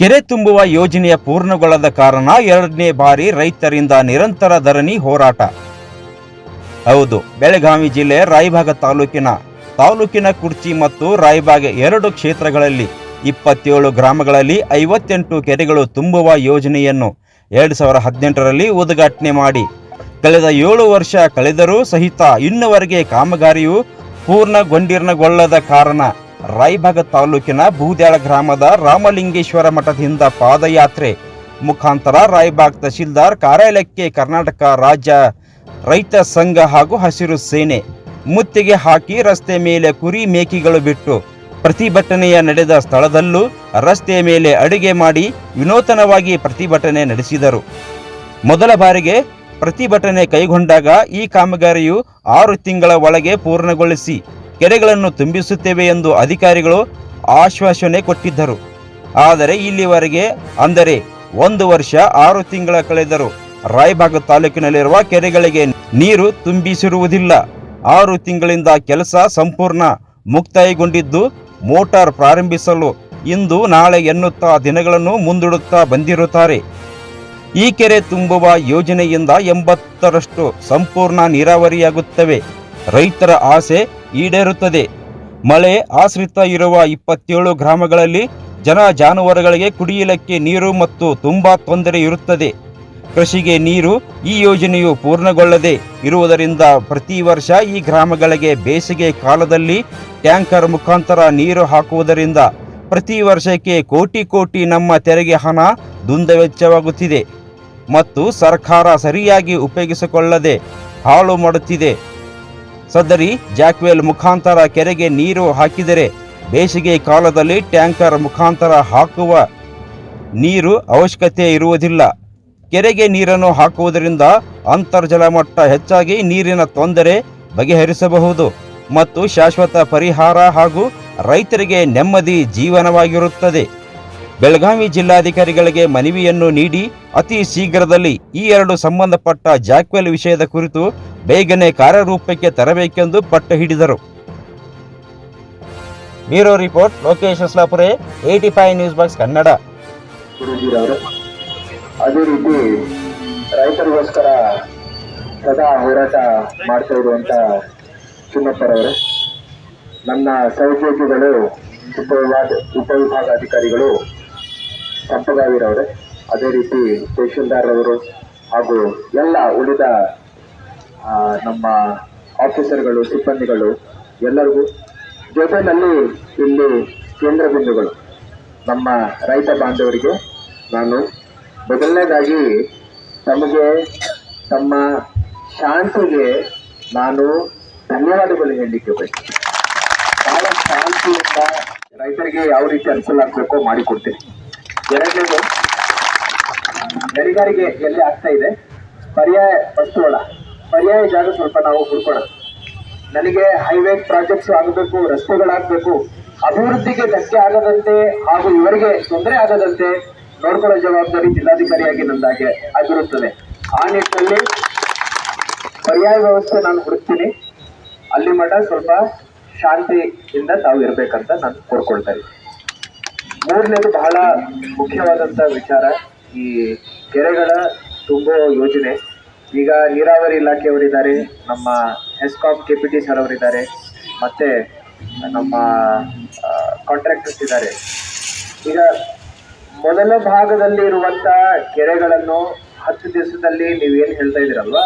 ಕೆರೆ ತುಂಬುವ ಯೋಜನೆಯ ಪೂರ್ಣಗೊಳ್ಳದ ಕಾರಣ ಎರಡನೇ ಬಾರಿ ರೈತರಿಂದ ನಿರಂತರ ಧರಣಿ ಹೋರಾಟ. ಹೌದು, ಬೆಳಗಾವಿ ಜಿಲ್ಲೆ ರಾಯಭಾಗ ತಾಲೂಕಿನ ತಾಲೂಕಿನ ಕುರ್ಚಿ ಮತ್ತು ರಾಯಬಾಗ ಎರಡು ಕ್ಷೇತ್ರಗಳಲ್ಲಿ ಇಪ್ಪತ್ತೇಳು ಗ್ರಾಮಗಳಲ್ಲಿ ಐವತ್ತೆಂಟು ಕೆರೆಗಳು ತುಂಬುವ ಯೋಜನೆಯನ್ನು ಎರಡು ಸಾವಿರ ಹದಿನೆಂಟರಲ್ಲಿ ಉದ್ಘಾಟನೆ ಮಾಡಿ. ಕಳೆದ ಏಳು ವರ್ಷ ಕಳೆದರೂ ಸಹಿತ ಇನ್ನುವರೆಗೆ ಕಾಮಗಾರಿಯು ಪೂರ್ಣಗೊಂಡಿರ್ಣಗೊಳ್ಳದ ಕಾರಣ ರಾಯಭಾಗ ತಾಲೂಕಿನ ಬೂದ್ಯಾಳ ಗ್ರಾಮದ ರಾಮಲಿಂಗೇಶ್ವರ ಮಠದಿಂದ ಪಾದಯಾತ್ರೆ ಮುಖಾಂತರ ರಾಯಬಾಗ್ ತಹಶೀಲ್ದಾರ್ ಕಾರ್ಯಾಲಯಕ್ಕೆ ಕರ್ನಾಟಕ ರಾಜ್ಯ ರೈತ ಸಂಘ ಹಾಗೂ ಹಸಿರು ಸೇನೆ ಮುತ್ತಿಗೆ ಹಾಕಿ ರಸ್ತೆ ಮೇಲೆ ಕುರಿ ಮೇಕೆಗಳು ಬಿಟ್ಟು ಪ್ರತಿಭಟನೆಯ ನಡೆದ ಸ್ಥಳದಲ್ಲೂ ರಸ್ತೆಯ ಮೇಲೆ ಅಡುಗೆ ಮಾಡಿ ವಿನೂತನವಾಗಿ ಪ್ರತಿಭಟನೆ ನಡೆಸಿದರು. ಮೊದಲ ಬಾರಿಗೆ ಪ್ರತಿಭಟನೆ ಕೈಗೊಂಡಾಗ ಈ ಕಾಮಗಾರಿಯು ಆರು ತಿಂಗಳ ಒಳಗೆ ಪೂರ್ಣಗೊಳಿಸಿ ಕೆರೆಗಳನ್ನು ತುಂಬಿಸುತ್ತೇವೆ ಎಂದು ಅಧಿಕಾರಿಗಳು ಆಶ್ವಾಸನೆ ಕೊಟ್ಟಿದ್ದರು. ಆದರೆ ಇಲ್ಲಿವರೆಗೆ ಅಂದರೆ ಒಂದು ವರ್ಷ ಆರು ತಿಂಗಳ ಕಳೆದರು ರಾಯಬಾಗ ತಾಲೂಕಿನಲ್ಲಿರುವ ಕೆರೆಗಳಿಗೆ ನೀರು ತುಂಬಿಸಿರುವುದಿಲ್ಲ. ಆರು ತಿಂಗಳಿಂದ ಕೆಲಸ ಸಂಪೂರ್ಣ ಮುಕ್ತಾಯಗೊಂಡಿದ್ದು ಮೋಟಾರ್ ಪ್ರಾರಂಭಿಸಲು ಇಂದು ನಾಳೆ ಎನ್ನುತ್ತಾ ದಿನಗಳನ್ನು ಮುಂದೂಡುತ್ತಾ ಬಂದಿರುತ್ತಾರೆ. ಈ ಕೆರೆ ತುಂಬುವ ಯೋಜನೆಯಿಂದ ಎಂಬತ್ತರಷ್ಟು ಸಂಪೂರ್ಣ ನೀರಾವರಿಯಾಗುತ್ತವೆ. ರೈತರ ಆಸೆ ಈಡೇರುತ್ತದೆ. ಮಳೆ ಆಶ್ರಿತ ಇರುವ ಇಪ್ಪತ್ತೇಳು ಗ್ರಾಮಗಳಲ್ಲಿ ಜನ ಜಾನುವಾರುಗಳಿಗೆ ಕುಡಿಯಲಕ್ಕೆ ನೀರು ಮತ್ತು ತುಂಬಾ ತೊಂದರೆ ಇರುತ್ತದೆ. ಕೃಷಿಗೆ ನೀರು ಈ ಯೋಜನೆಯು ಪೂರ್ಣಗೊಳ್ಳದೆ ಇರುವುದರಿಂದ ಪ್ರತಿ ವರ್ಷ ಈ ಗ್ರಾಮಗಳಿಗೆ ಬೇಸಿಗೆ ಕಾಲದಲ್ಲಿ ಟ್ಯಾಂಕರ್ ಮುಖಾಂತರ ನೀರು ಹಾಕುವುದರಿಂದ ಪ್ರತಿ ವರ್ಷಕ್ಕೆ ಕೋಟಿ ಕೋಟಿ ನಮ್ಮ ತೆರಿಗೆ ಹಣ ದುಂದವೆಚ್ಚವಾಗುತ್ತಿದೆ ಮತ್ತು ಸರ್ಕಾರ ಸರಿಯಾಗಿ ಉಪಯೋಗಿಸಿಕೊಳ್ಳದೆ ಹಾಳು ಮಾಡುತ್ತಿದೆ. ಸದರಿ ಜಾಕ್ವೆಲ್ ಮುಖಾಂತರ ಕೆರೆಗೆ ನೀರು ಹಾಕಿದರೆ ಬೇಸಿಗೆ ಕಾಲದಲ್ಲಿ ಟ್ಯಾಂಕರ್ ಮುಖಾಂತರ ಹಾಕುವ ನೀರು ಅವಶ್ಯಕತೆ ಇರುವುದಿಲ್ಲ. ಕೆರೆಗೆ ನೀರನ್ನು ಹಾಕುವುದರಿಂದ ಅಂತರ್ಜಲ ಮಟ್ಟ ಹೆಚ್ಚಾಗಿ ನೀರಿನ ತೊಂದರೆ ಬಗೆಹರಿಸಬಹುದು ಮತ್ತು ಶಾಶ್ವತ ಪರಿಹಾರ ಹಾಗೂ ರೈತರಿಗೆ ನೆಮ್ಮದಿ ಜೀವನವಾಗಿರುತ್ತದೆ. ಬೆಳಗಾವಿ ಜಿಲ್ಲಾಧಿಕಾರಿಗಳಿಗೆ ಮನವಿಯನ್ನು ನೀಡಿ ಅತಿ ಶೀಘ್ರದಲ್ಲಿ ಈ ಎರಡು ಸಂಬಂಧಪಟ್ಟ ಜಾಕ್ವೆಲ್ ವಿಷಯದ ಕುರಿತು ಬೇಗನೆ ಕಾರ್ಯರೂಪಕ್ಕೆ ತರಬೇಕೆಂದು ಪಟ್ಟು ಹಿಡಿದರು. Bureau report, Lokesh Aslapure AT five news box Kannada. ಅದೇ ರೀತಿ ರೈತರಿಗೋಸ್ಕರ ಸದಾ ಹೋರಾಟ ಮಾಡ್ತಾ ಇರುವಂತ ಚಿನ್ನಪ್ಪರವರು ನನ್ನ ಸಹೋದ್ಯೋಗಿಗಳು ಉಪವಿಭಾಗ ಉಪವಿಭಾಗಾಧಿಕಾರಿಗಳು ಸಂಪಗಾವಿರವರು ಅದೇ ರೀತಿ ತಹಶೀಲ್ದಾರ್ ಅವರು ಹಾಗೂ ಎಲ್ಲ ಉಳಿದ ನಮ್ಮ ಆಫೀಸರ್ಗಳು, ಸಿಬ್ಬಂದಿಗಳು ಎಲ್ಲರಿಗೂ ಜೊತೆಯಲ್ಲಿ ಇಲ್ಲಿ ಕೇಂದ್ರ ಬಿಂದುಗಳು. ನಮ್ಮ ರೈತ ಬಾಂಧವರಿಗೆ ನಾನು ಮೊದಲನೇದಾಗಿ ತಮಗೆ ತಮ್ಮ ಶಾಂತಿಗೆ ನಾನು ಧನ್ಯವಾದಗಳು ಹೇಳಲಿಕ್ಕೆ ಬಯಸ್ತೀನಿ. ಬಹಳ ಶಾಂತಿಯಿಂದ ರೈತರಿಗೆ ಯಾವ ರೀತಿ ಅನುಕೂಲ ಆಗಬೇಕೋ ಮಾಡಿಕೊಡ್ತೀನಿ. ಎರಡನೇದು ಗಣಿಗಾರಿಕೆ ಎಲ್ಲಿ ಆಗ್ತಾ ಇದೆ? ಪರ್ಯಾಯ ವಸ್ತುಗಳ, ಪರ್ಯಾಯ ಜಾಗ ಸ್ವಲ್ಪ ನಾವು ಹುಡ್ಕೋಣ. ನನಗೆ ಹೈವೇ ಪ್ರಾಜೆಕ್ಟ್ಸ್ ಆಗಬೇಕು, ರಸ್ತೆಗಳಾಗಬೇಕು, ಅಭಿವೃದ್ಧಿಗೆ ಧಕ್ಕೆ ಆಗದಂತೆ ಹಾಗೂ ಇವರಿಗೆ ತೊಂದರೆ ಆಗದಂತೆ ನೋಡ್ಕೊಳ್ಳೋ ಜವಾಬ್ದಾರಿ ಜಿಲ್ಲಾಧಿಕಾರಿಯಾಗಿ ನಂದಾಗೆ ಆಗಿರುತ್ತದೆ. ಆ ನಿಟ್ಟಿನಲ್ಲಿ ಪರ್ಯಾಯ ವ್ಯವಸ್ಥೆ ನಾನು ಹುಡುಕ್ತೀನಿ. ಅಲ್ಲಿ ಮಠ ಸ್ವಲ್ಪ ಶಾಂತಿಯಿಂದ ತಾವು ಇರಬೇಕಂತ ನಾನು ಕೋರ್ಕೊಳ್ತಾ ಇದ್ದೀನಿ. ಮೂರನೇದು ಬಹಳ ಮುಖ್ಯವಾದಂತ ವಿಚಾರ, ಈ ಕೆರೆಗಳ ತುಂಬೋ ಯೋಜನೆ. ಈಗ ನೀರಾವರಿ ಇಲಾಖೆಯವರಿದ್ದಾರೆ, ನಮ್ಮ ಎಸ್ಕಾಪ್ ಕೆ ಪಿ ಟಿ ಸರ್ ಅವರಿದ್ದಾರೆ, ಮತ್ತೆ ನಮ್ಮ ಕಾಂಟ್ರಾಕ್ಟರ್ಸ್ ಇದ್ದಾರೆ. ಈಗ ಮೊದಲ ಭಾಗದಲ್ಲಿ ಇರುವಂತ ಕೆರೆಗಳನ್ನು ಹತ್ತು ದಿವಸದಲ್ಲಿ ನೀವೇನು ಹೇಳ್ತಾ ಇದ್ದೀರಲ್ವ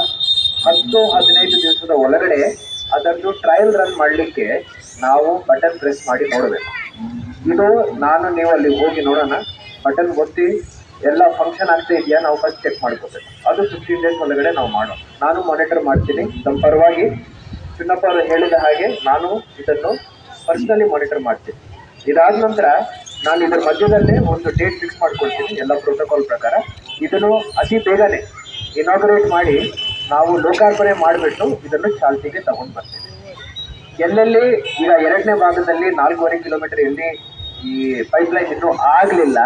ಹತ್ತು, ಹದಿನೈದು ದಿವಸದ ಒಳಗಡೆ ಅದನ್ನು ಟ್ರಯಲ್ ರನ್ ಮಾಡಲಿಕ್ಕೆ ನಾವು ಬಟನ್ ಪ್ರೆಸ್ ಮಾಡಿ ನೋಡಬೇಕು. ಇದು ನಾನು ನೀವು ಅಲ್ಲಿ ಹೋಗಿ ನೋಡೋಣ. ಬಟನ್ ಒತ್ತಿ ಎಲ್ಲ ಫಂಕ್ಷನ್ ಆಗ್ತಾ ಇದೆಯಾ ನಾವು ಫಸ್ಟ್ ಚೆಕ್ ಮಾಡ್ಕೋಬೇಕು ಅದು ಫಿಫ್ಟೀನ್ ಡೇಸ್ ಒಳಗಡೆ ನಾವು ಮಾಡೋಣ. ನಾನು ಮಾನಿಟರ್ ಮಾಡ್ತೀನಿ. ನಮ್ಮ ಪರವಾಗಿ ಚಿನ್ನಪ್ಪ ಅವರು ಹೇಳಿದ ಹಾಗೆ ನಾನು ಇದನ್ನು ಪರ್ಸನಲಿ ಮಾನಿಟರ್ ಮಾಡ್ತೀನಿ. ಇದಾದ ನಂತರ ನಾನು ಇದರ ಮಧ್ಯದಲ್ಲೇ ಒಂದು ಡೇಟ್ ಫಿಕ್ಸ್ ಮಾಡ್ಕೊಳ್ತೀನಿ, ಎಲ್ಲ ಪ್ರೋಟೋಕಾಲ್ ಪ್ರಕಾರ. ಇದನ್ನು ಅತಿ ಬೇಗನೆ ಇನಾಗ್ರೇಟ್ ಮಾಡಿ ನಾವು ಲೋಕಾರ್ಪಣೆ ಮಾಡಿಬಿಟ್ಟು ಇದನ್ನು ಚಾಲ್ತಿಗೆ ತಗೊಂಡು ಬರ್ತೀವಿ. ಎಲ್ಲೆಲ್ಲಿ ಈಗ ಎರಡನೇ ಭಾಗದಲ್ಲಿ ನಾಲ್ಕೂವರೆ ಕಿಲೋಮೀಟರ್ ಎಲ್ಲಿ ಈ ಪೈಪ್ಲೈನ್ ಇನ್ನೂ ಆಗಲಿಲ್ಲ.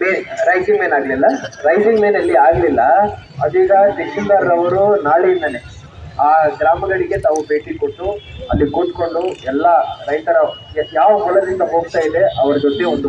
ಬೇ ರೈಸಿಂಗ್ ಮೇನ್ ಆಗಲಿಲ್ಲ. ರೈಸಿಂಗ್ ಮೇನ್ ಅಲ್ಲಿ ಆಗಲಿಲ್ಲ. ಅದೀಗ ತಹಶೀಲ್ದಾರ್ ಅವರು ನಾಳೆಯಿಂದನೇ ಆ ಗ್ರಾಮಗಳಿಗೆ ತಾವು ಭೇಟಿ ಕೊಟ್ಟು ಅಲ್ಲಿ ಕೂತ್ಕೊಂಡು ಎಲ್ಲ ರೈತರ ಯಾವ ಹೊಲದಿಂದ ಹೋಗ್ತಾ ಇದೆ, ಅವರ ಜೊತೆ ಒಂದು